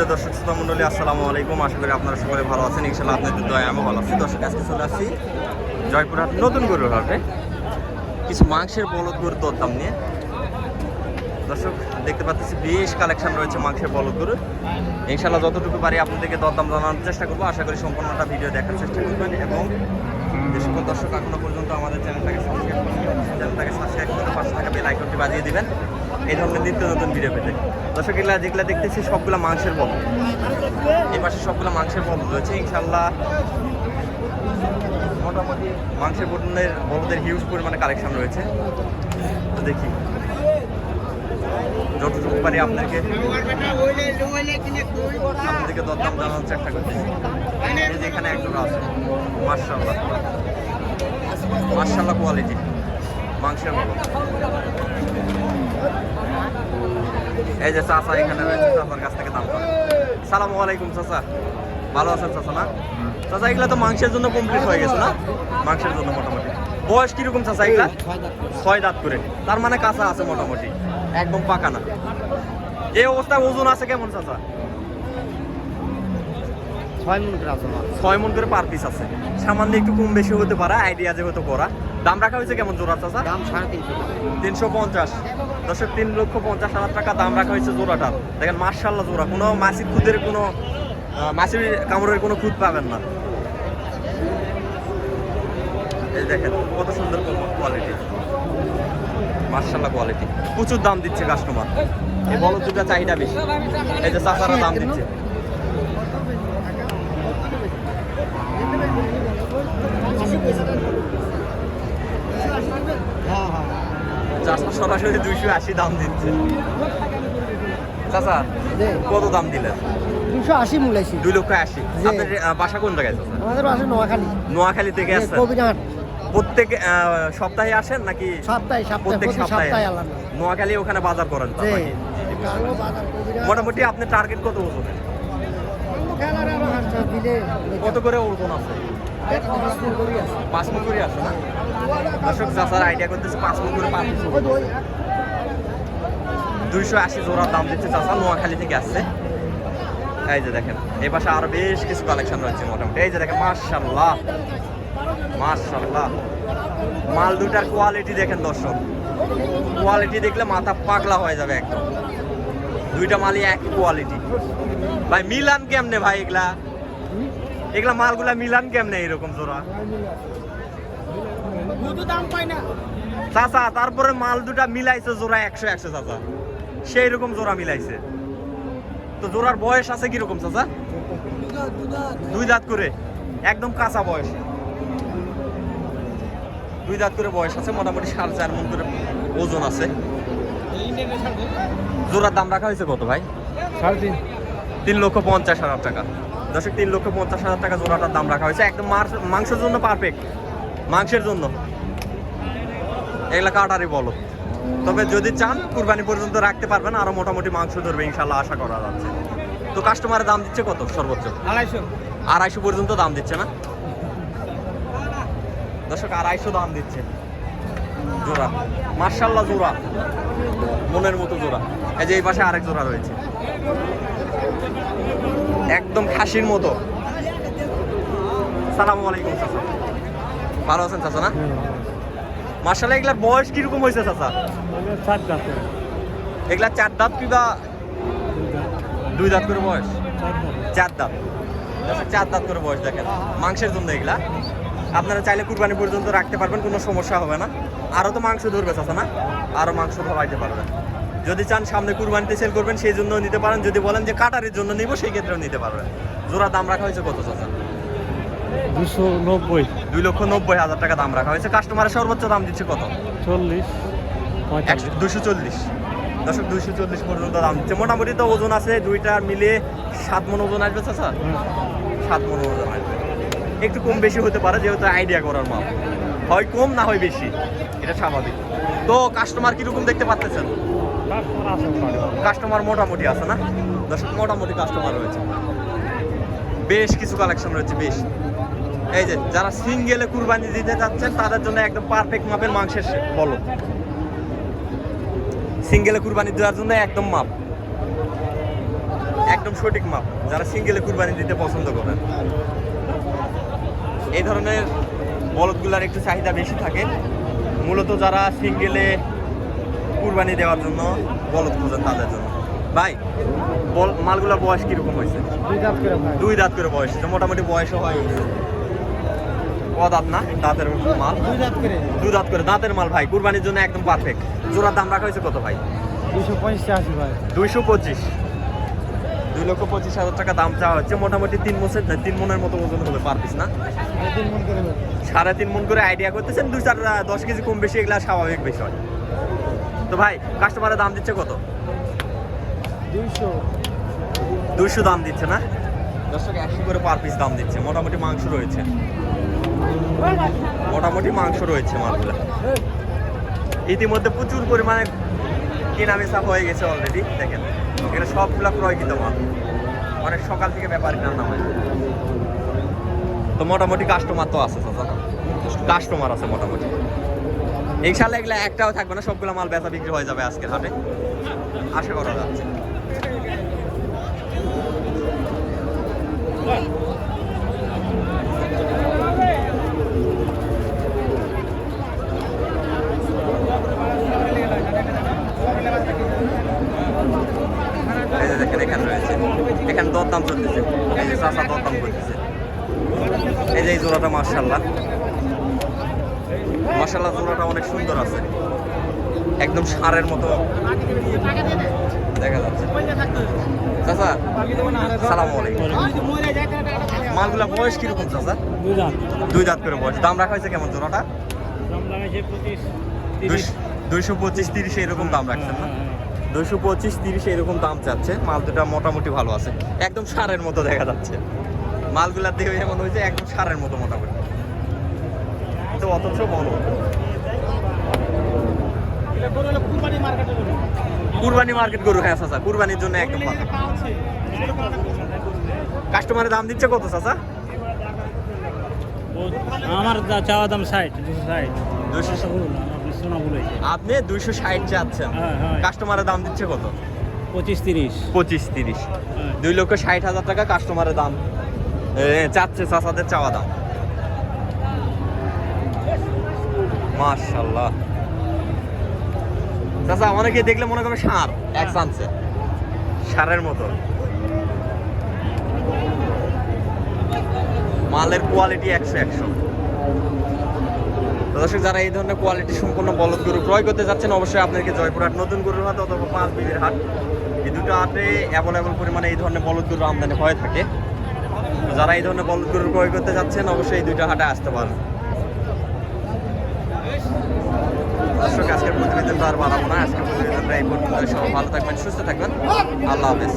সুপ্রিয় দর্শক শ্রোতা মন্ডলী আসসালামু আলাইকুম। আশা করি আপনারা সকলে ভালো আছেন। ইনশাল্লাহ আপনাদের দয়া আমি ভালো আছি দর্শক, আজকে চলে আসছি জয়পুরহাট নতুন গরুর হাটে। কিছু মাংসের বলদ গরুর দরদাম নিয়ে। দর্শক, দেখতে পাচ্ছি বেশ কালেকশন রয়েছে মাংসের বলদ গরুর। ইনশাল্লাহ যতটুকু পারি আপনাদেরকে দরদাম জানানোর চেষ্টা করব। আশা করি সম্পূর্ণটা ভিডিও দেখার চেষ্টা করবেন এবং যে সকল দর্শক এখনও পর্যন্ত আমাদের চ্যানেলটাকে সাবস্ক্রাইব করেন চ্যানেলটাকে সাবস্ক্রাইব করে পাশে থাকা বেল আইকনটি বাজিয়ে দিবেন। এই ধরনের নিত্য নতুন ভিডিও পেতে। দর্শক এগুলা যেগুলো দেখতেছি, সবগুলো মাংসের বল এই পাশে সবগুলো মাংসের বল রয়েছে ইনশাল্লাহ মোটামুটি মাংসের বটনের বলদের হিউজ পরিমাণে কালেকশন রয়েছে। তো দেখি। যতটুকু পারি আপনাকে, আপনাদেরকে দরদাম জানানোর চেষ্টা করতেছি এই যে এখানে একজন আছে মার্শাল্লাহ মার্শাল্লাহ কোয়ালিটি মাংসের বল এই যে চাচা এখানে রয়েছে, চাচার কাছ থেকে দাম পাবেন সালামু আলাইকুম, চাচা। ভালো আছেন চাচা, না? চাচা, এগুলো তো মাংসের জন্য কমপ্লিট হয়ে গেছে, না? মাংসের জন্য মোটামুটি। বয়স কীরকম চাচা এগুলা? ছয় দাঁত করে। তার মানে কাঁচা আছে মোটামুটি। একদম পাকা না। এই অবস্থায় ওজন আছে কেমন, চাচা? ছয় মিনিট রাখলাম ছয় মন করে পার পিস আছে। সামান্য একটু কম বেশি হতে পারে আইডিয়া যে হতে করা। দাম রাখা হয়েছে কেমন জোড়া চাচা? দাম সাড়ে তিনশো তিনশো পঞ্চাশ। দশের তিন লক্ষ পঞ্চাশ হাজার টাকা দাম রাখা হয়েছে জোড়াটার দেখেন মার্শাল্লাহ জোড়া। কোনো মাসির খুদের কোনো মাসির কামড়ের কোনো খুদ পাবেন না। এই দেখেন কত সুন্দর কোয়ালিটি মার্শাল্লাহ কোয়ালিটি প্রচুর দাম দিচ্ছে কাস্টমার এই বলো দুটা চাহিদা বেশি। এই যে চাচারা দাম দিচ্ছে হ্যাঁ হ্যাঁ চারশো সরাসরি দুইশো আশি দাম দিচ্ছে। চাচা কত দাম দিলেন? দুশো আশি মূলাইছি দুই লক্ষ আশি। আপনার বাসা কোন জায়গায় চাচা? আমাদের বাসা নোয়াখালী। নোয়াখালী থেকে আসছেন? কবিরহাট। প্রত্যেক সপ্তাহে আসেন নাকি সপ্তাহে প্রত্যেক সপ্তাহে? নোয়াখালী ওখানে বাজার করেন মোটামুটি আপনার টার্গেট কত ওজনের কত করে ওজন আছে? পাঁচ মন করে আছে। না? দর্শক চাচার আইডিয়া করতেছে পাঁচ মন করে পাঁচ দুইশো আশি জোড়ার দাম দিচ্ছে চাচা নোয়াখালী থেকে আসছে। এই যে দেখেন এই পাশে আরও বেশ কিছু কালেকশন রয়েছে মোটামুটি। এই যে দেখেন মার্শাল্লাহ মার্শাল্লাহ মাল দুটার কোয়ালিটি দেখেন দর্শক। কোয়ালিটি দেখলে মাথা পাগলা হয়ে যাবে একদম। দুইটা মালই এক কোয়ালিটি ভাই মিলান কেমনে ভাই এগুলা? এগুলা মালগুলা মিলান কেমনে এরকম জোড়া? চাচা তারপরে মাল দুটা মিলাইছে জোড়া একশো একশো চাচা। সেই রকম জোড়া মিলাইছে। তো জোড়ার বয়স আছে কীরকম চাচা? দুই দাঁত করে। একদম কাঁচা বয়স। দুই দাঁত করে বয়স আছে মোটামুটি সাড়ে চার মন করে ওজন আছে। জোড়ার দাম রাখা হয়েছে কত ভাই? সাড়ে তিন। তিন লক্ষ পঞ্চাশ হাজার টাকা। দর্শক তিন লক্ষ পঞ্চাশ হাজার টাকা জোড়াটার দাম রাখা হয়েছে। একদম মাংসের জন্য পারফেক্ট মাংসের জন্য। এগুলা কাটারি বলো। তবে যদি চান কুরবানি পর্যন্ত রাখতে পারবেন আরও মোটামুটি মাংস ধরবে ইনশাল্লাহ আশা করা যাচ্ছে। তো কাস্টমারের দাম দিচ্ছে কত সর্বোচ্চ? আড়াইশো। আড়াইশো পর্যন্ত দাম দিচ্ছে না? দর্শক আড়াইশো দাম দিচ্ছে। জোড়া। মার্শাল্লাহ জোড়া। মনের মতো জোড়া। এই যে এই পাশে আরেক জোড়া রয়েছে। একদম খাসির মতো। সালামু আলাইকুম চাচা। ভালো আছেন চাচা না? মার্শাল্লাহ এগুলার বয়স কীরকম হয়েছে চাচা? এগুলা চার দাঁত। কিবা দুই দাঁত। করে বয়স? চার দাঁত। চার দাঁত। করে বয়স দেখেন। মাংসের জন্য এগুলা। আপনারা চাইলে কুরবানি পর্যন্ত রাখতে পারবেন কোনো সমস্যা হবে না। আরও তো মাংস ধরবে চাচা না? আরও মাংস ধরাইতে পারবেন। যদি চান সামনে কুরবানিতে সেল করবেন সেই জন্য নিতে পারেন। যদি বলেন যে কাটারের জন্য নিব সেই ক্ষেত্রেও নিতে পারবেন। জোড়া দাম রাখা হয়েছে কত চাচা? দুশো নব্বই। দুই লক্ষ নব্বই হাজার টাকা দাম রাখা হয়েছে। কাস্টমারের সর্বোচ্চ দাম দিচ্ছে কত? চল্লিশ দুশো চল্লিশ। দশক দুইশো চল্লিশ পর্যন্ত দাম দিচ্ছে। মোটামুটি তো ওজন আছে দুইটা মিলিয়ে সাত মন ওজন আসবে চাচা? সাত মন ওজন আসবে। একটু কম বেশি হতে পারে যেহেতু আইডিয়া করার মাপ হয় কম না হয় বেশি। এটা স্বাভাবিক। তো কাস্টমার কীরকম দেখতে পাচ্ছেন কাস্টমার মোটামুটি আছে না? দর্শক, মোটামুটি কাস্টমার রয়েছে। বেশ কিছু কালেকশন রয়েছে, বেশ। এই যে, যারা সিঙ্গেলে কুরবানি দিতে যাচ্ছেন তাদের জন্য একদম পারফেক্ট মাপের মাংসের বলো। সিঙ্গেলে কুরবানি দেওয়ার জন্য একদম মাপ। একদম সঠিক মাপ। যারা সিঙ্গেলে কুরবানি দিতে পছন্দ করেন। এই ধরনের বলদগুলার একটু চাহিদা বেশি থাকে। মূলত যারা সিঙ্গেলে কুরবানি দেওয়ার জন্য বলদ খোঁজেন তাদের জন্য। ভাই বল মালগুলার বয়স কীরকম হয়েছে? দুই দাঁত করে বয়স মোটামুটি বয়সও হয়ে গেছে দাঁত না? দাঁতের মাল? দুই দাঁত করে। দাঁতের মাল ভাই কুরবানির জন্য একদম পারফেক্ট জোড়ার দাম রাখা হয়েছে কত ভাই? দুশো পঁচাশি ভাই। দুইশো পঁচিশ। দুই লক্ষ পঁচিশ হাজার টাকা দাম চাওয়া হচ্ছে মোটামুটি তিন মোসের তিন মনের মতো ওজন হবে পার পিস না? সাড়ে তিন মন করে আইডিয়া করতেছেন দুই চার দশ কেজি কম বেশি এগুলা স্বাভাবিক বিষয়। তো ভাই কাস্টমারের দাম দিচ্ছে কত? দুইশো। দুইশো দাম দিচ্ছে না? দর্শক একশো করে পার পিস দাম দিচ্ছে। মোটামুটি মাংস রয়েছে। মোটামুটি মাংস রয়েছে মালগুলা ইতিমধ্যে প্রচুর পরিমাণে কেনা বেচা হয়ে গেছে অলরেডি দেখেন। এখানে সবগুলা ক্রয়কৃত মাল। অনেক সকাল থেকে ব্যাপারী রান্না হয়। তো মোটামুটি কাস্টমার তো আছে কাস্টমার আছে মোটামুটি। ইনশাল্লাহ এগুলা একটাও থাকবে না, সবগুলো মাল বেচা বিক্রি হয়ে যাবে আজকের হাটে। আশা করা যাচ্ছে। এখানে রয়েছে। এখানে দরদাম চলতেছে। এই দরদাম করতেছে। এই যে এই জোড়াটা মার্শাল্লাহ মার্শাল্লাহ জোড়াটা অনেক সুন্দর আছে। একদম সারের মতো দেখা যাচ্ছে। চাচা সালাম আলাইকুম। মালগুলা বয়স কীরকম চাচা? দুই দাঁত। করে বয়স। দাম রাখা হয়েছে কেমন জোড়াটা? দুইশ- পঁচিশ তিরিশে এরকম দাম রাখছেন না? দুইশো পঁচিশ তিরিশে এরকম দাম চাচ্ছে। মাল দুটা মোটামুটি ভালো আছে। একদম সারের মতো দেখা যাচ্ছে। মালগুলার দেখে যেমন হয়েছে একদম সারের মতো মোটামুটি। তো অথচ বলো। কুরবানি মার্কেট গরু হ্যাঁ চাচা কুরবানির জন্য একদম কাস্টমারের দাম দিচ্ছে কত চাচা? আমার চাওয়া দাম ষাট দুশো ষাট। দুইশো আপনি দুইশো ষাট চাচ্ছেন। হ্যাঁ, হ্যাঁ। কাস্টমারের দাম দিচ্ছে কত? পঁচিশ তিরিশ। পঁচিশ তিরিশ। হ্যাঁ। দুই লক্ষ ষাট হাজার টাকা কাস্টমারের দাম। চাচ্ছে চাচাদের চাওয়া দাম। মাশাল্লাহ চাচা অনেকে দেখলে মনে করবে সার এক চান্সে। সারের মতো। মালের কোয়ালিটি একশো একশো। দর্শক যারা এই ধরনের কোয়ালিটি সম্পন্ন বলদ গরু ক্রয় করতে যাচ্ছেন অবশ্যই আপনাকে জয়পুরহাট নতুন গরুর হাট অথবা পাঁচ বিবির হাট এই দুটো হাটে অ্যাভেলেবল পরিমাণে এই ধরনের বলদ গরু আমদানি হয়ে থাকে। যারা এই ধরনের বলদ গরু ক্রয় করতে যাচ্ছেন অবশ্যই এই দুটো হাটে আসতে পারেন। দর্শক, আজকের তো আর বাড়াবো না। আজকের প্রতিবেদনটা এই সবাই ভালো থাকবেন, সুস্থ থাকবেন। আল্লাহ হাফেজ।